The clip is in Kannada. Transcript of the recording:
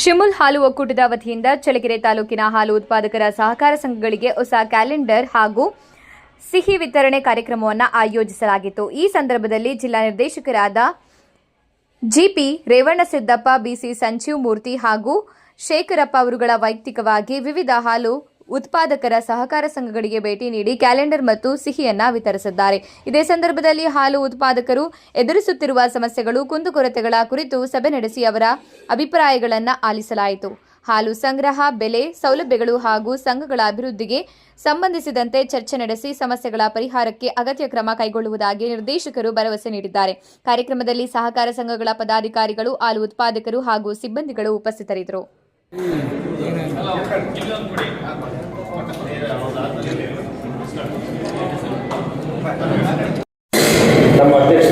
ಶಿಮುಲ್ ಹಾಲು ಒಕ್ಕೂಟದ ವತಿಯಿಂದ ಚಳ್ಳಕೆರೆ ತಾಲೂಕಿನ ಹಾಲು ಉತ್ಪಾದಕರ ಸಹಕಾರ ಸಂಘಗಳಿಗೆ ಹೊಸ ಕ್ಯಾಲೆಂಡರ್ ಹಾಗೂ ಸಿಹಿ ವಿತರಣೆ ಕಾರ್ಯಕ್ರಮವನ್ನು ಆಯೋಜಿಸಲಾಗಿತ್ತು. ಈ ಸಂದರ್ಭದಲ್ಲಿ ಜಿಲ್ಲಾ ನಿರ್ದೇಶಕರಾದ ಜಿಪಿ ರೇವಣ್ಣಸಿದ್ದಪ್ಪ ಬಿಸಿ ಸಂಜೀವ್ ಮೂರ್ತಿ ಹಾಗೂ ಶೇಖರಪ್ಪ ಅವರುಗಳ ವೈಯಕ್ತಿಕವಾಗಿ ವಿವಿಧ ಹಾಲು ಉತ್ಪಾದಕರ ಸಹಕಾರ ಸಂಘಗಳಿಗೆ ಭೇಟಿ ನೀಡಿ ಕ್ಯಾಲೆಂಡರ್ ಮತ್ತು ಸಿಹಿಯನ್ನ ವಿತರಿಸಿದ್ದಾರೆ. ಇದೇ ಸಂದರ್ಭದಲ್ಲಿ ಹಾಲು ಉತ್ಪಾದಕರು ಎದುರಿಸುತ್ತಿರುವ ಸಮಸ್ಯೆಗಳು ಕುಂದುಕೊರತೆಗಳ ಕುರಿತು ಸಭೆ ನಡೆಸಿ ಅವರ ಅಭಿಪ್ರಾಯಗಳನ್ನು ಆಲಿಸಲಾಯಿತು. ಹಾಲು ಸಂಗ್ರಹ, ಬೆಲೆ, ಸೌಲಭ್ಯಗಳು ಹಾಗೂ ಸಂಘಗಳ ಅಭಿವೃದ್ಧಿಗೆ ಸಂಬಂಧಿಸಿದಂತೆ ಚರ್ಚೆ ನಡೆಸಿ ಸಮಸ್ಯೆಗಳ ಪರಿಹಾರಕ್ಕೆ ಅಗತ್ಯ ಕ್ರಮ ಕೈಗೊಳ್ಳುವುದಾಗಿ ನಿರ್ದೇಶಕರು ಭರವಸೆ ನೀಡಿದ್ದಾರೆ. ಕಾರ್ಯಕ್ರಮದಲ್ಲಿ ಸಹಕಾರ ಸಂಘಗಳ ಪದಾಧಿಕಾರಿಗಳು, ಹಾಲು ಉತ್ಪಾದಕರು ಹಾಗೂ ಸಿಬ್ಬಂದಿಗಳು ಉಪಸ್ಥಿತರಿದ್ದರು. ನಮ್ಮ ಅಧ್ಯಕ್ಷರು ಮತ್ತು